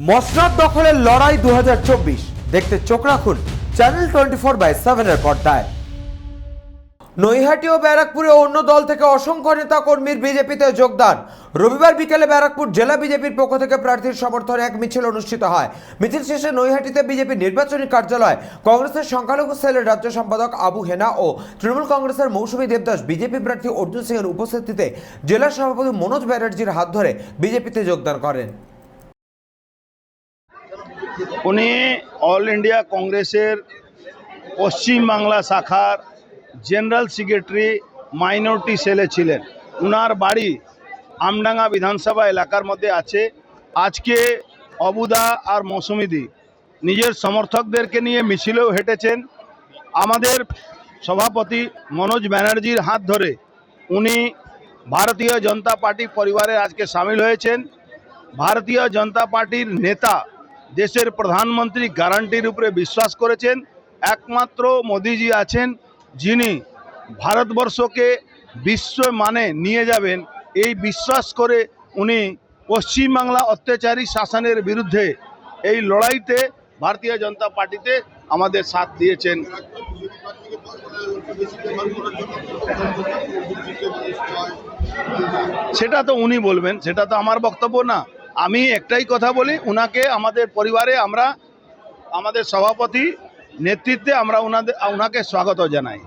মসনাদ দখলের লড়াই দু হাজার চব্বিশ। দেখতে চোখ রাখুন চ্যানেল টোয়েন্টি ফোর বাই সেভেনের পর্দায়। নৈহাটি ও ব্যারাকপুরে অন্য দল থেকে অসংখ্য নেতা কর্মীর বিজেপিতে যোগদান। রবিবার বিকেলে ব্যারাকপুর জেলা বিজেপির পক্ষ থেকে প্রার্থীর সমর্থনে এক মিছিল অনুষ্ঠিত হয়। মিছিল শেষে নৈহাটিতে বিজেপি নির্বাচনী কার্যালয়, কংগ্রেসের সংখ্যালঘু সেলের রাজ্য সম্পাদক আবু হেনা ও তৃণমূল কংগ্রেসের মৌসুমী দেবদাস বিজেপি প্রার্থী অর্জুন সিংয়ের উপস্থিতিতে জেলা সভাপতি মনোজ ব্যানার্জির হাত ধরে বিজেপিতে যোগদান করেন। উনি অল ইন্ডিয়া কংগ্রেসের পশ্চিমবাংলা শাখার জেনারেল সেক্রেটারি মাইনরিটি সেলে ছিলেন। উনার বাড়ি আমডাঙ্গা বিধানসভা এলাকার মধ্যে আছে। আজকে অবুদা আর মৌসুমিদি নিজের সমর্থকদেরকে নিয়ে মিছিলেও হেঁটেছেন। আমাদের সভাপতি মনোজ ব্যানার্জির হাত ধরে উনি ভারতীয় জনতা পার্টি পরিবারে আজকে সামিল হয়েছেন। ভারতীয় জনতা পার্টির নেতা দেশের প্রধানমন্ত্রী গ্যারান্টির উপরে বিশ্বাস করেছেন। একমাত্র মোদিজি আছেন, যিনি ভারতবর্ষকে বিশ্ব মানে নিয়ে যাবেন। এই বিশ্বাস করে উনি পশ্চিমবাংলা অত্যাচারী শাসনের বিরুদ্ধে এই লড়াইতে ভারতীয় জনতা পার্টিতে আমাদের সাথ দিয়েছেন। সেটা তো উনি বলবেন, সেটা তো আমার বক্তব্য না। আমি একটাই কথা বলি, উনাকে আমাদের পরিবারে আমরা, আমাদের সভাপতি নেতৃত্বে আমরা উনাদের, উনাকে স্বাগত জানাই।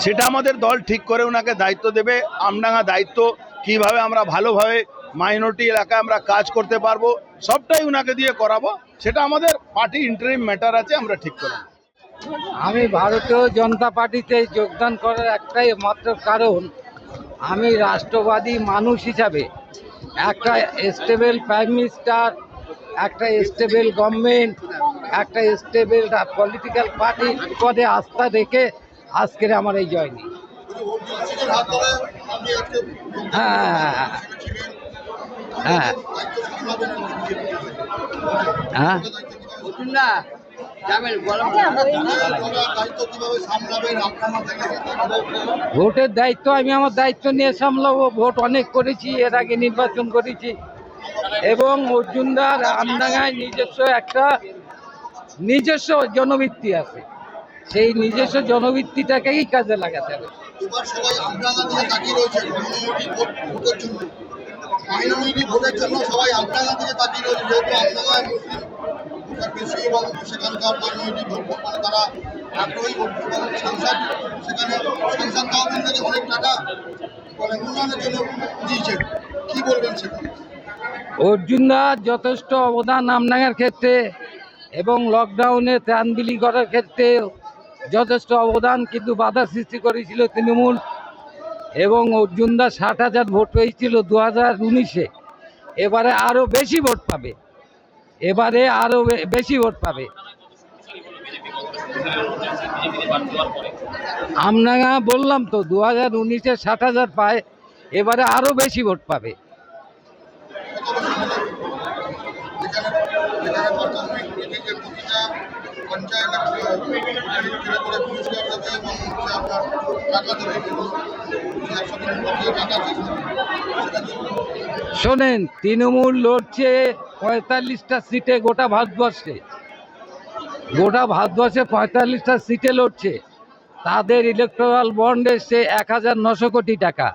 সেটা আমাদের দল ঠিক করে ওনাকে দায়িত্ব দেবে। আমডাঙ্গা দায়িত্ব, কীভাবে আমরা ভালোভাবে মাইনরিটি এলাকায় আমরা কাজ করতে পারব, সবটাই ওনাকে দিয়ে করাবো। সেটা আমাদের পার্টি ইন্টারিম ম্যাটার আছে, আমরা ঠিক করব। আমি ভারতীয় জনতা পার্টিতে যোগদান করার একটাই মাত্র কারণ, আমি রাষ্ট্রবাদী মানুষ হিসাবে একটা স্টেবল প্রাইম মিনিস্টার একটা স্টেবল গভর্নমেন্ট একটা স্টেবল পলিটিক্যাল পার্টি পদে আস্থা রেখে আজকের আমার এই জয়নি। হ্যাঁ হ্যাঁ হ্যাঁ। ভোটের দায়িত্ব আমি আমার দায়িত্ব নিয়ে সামলাবো। ভোট অনেক করেছি এর আগে নির্বাচন করেছি। এবং অর্জুনদার আমডাঙ্গায় নিজস্ব একটা নিজস্ব জনবৃত্তি আছে। সেই নিজস্ব জনবৃত্তিটাকেই কাজে লাগাতে হবে। মাইনরিটি ভোটের জন্য। সবাই আমডাঙ্গা তাকিয়ে রয়েছে যেহেতু আমডাঙ্গায় মুসলিম বেশি এবং সেখানকার ভোট মানে তারা আগ্রহী এবং সাংসদ, সেখানে সাংসদ তহবিল থেকে অনেক টাকা মানে উন্নয়নের জন্য কি বলবেন সেখানে যথেষ্ট অবদান আমডাঙ্গার ক্ষেত্রে এবং লকডাউনে ত্রাণ বিলি করার ক্ষেত্রে যথেষ্ট অবদান, কিন্তু বাধা সৃষ্টি করেছিল তৃণমূল এবং অর্জুন অর্জুনদা ষাট হাজার ভোট পেয়েছিল দু হাজার উনিশে। এবারে আরও বেশি ভোট পাবে। এবারে আরও বেশি ভোট পাবে। আমডাঙ্গা বললাম তো, দু হাজার উনিশে ষাট হাজার পায়, এবারে আরও বেশি ভোট পাবে। পঞ্চায়েত শোনেন, তৃণমূল লড়ছে পঁয়তাল্লিশটা সিটে গোটা ভারতবর্ষে। গোটা ভারতবর্ষে পঁয়তাল্লিশটা সিটে লড়ছে। তাদের ইলেকট্রাল বন্ড এসছে এক হাজার নশো কোটি টাকা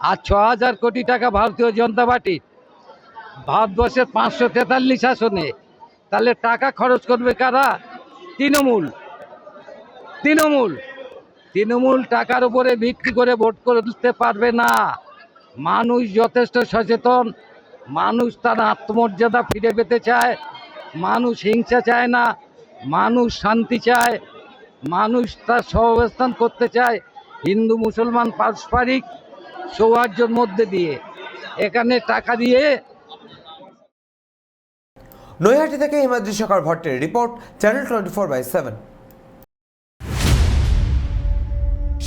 আর ছ হাজার কোটি টাকা ভারতীয় জনতা পার্টির ভারতবর্ষের পাঁচশো তেতাল্লিশ আসনে। তাহলে টাকা খরচ করবে কারা? তৃণমূল। তৃণমূল। তৃণমূল টাকার উপরে ভিত্তি করে ভোট করতে পারবে না। মানুষ যথেষ্ট সচেতন। মানুষ তার আত্মমর্যাদা ফিরে পেতে চায়। মানুষ হিংসা চায় না। মানুষ শান্তি চায়। মানুষ তার সহাবস্থান করতে চায় হিন্দু, মুসলমান, পারস্পরিক সৌহার্দ্যের মধ্যে দিয়ে। এখানে টাকা দিয়ে নৈহাটি থেকে Himadri Shekhar ভট্টের report channel twenty four by seven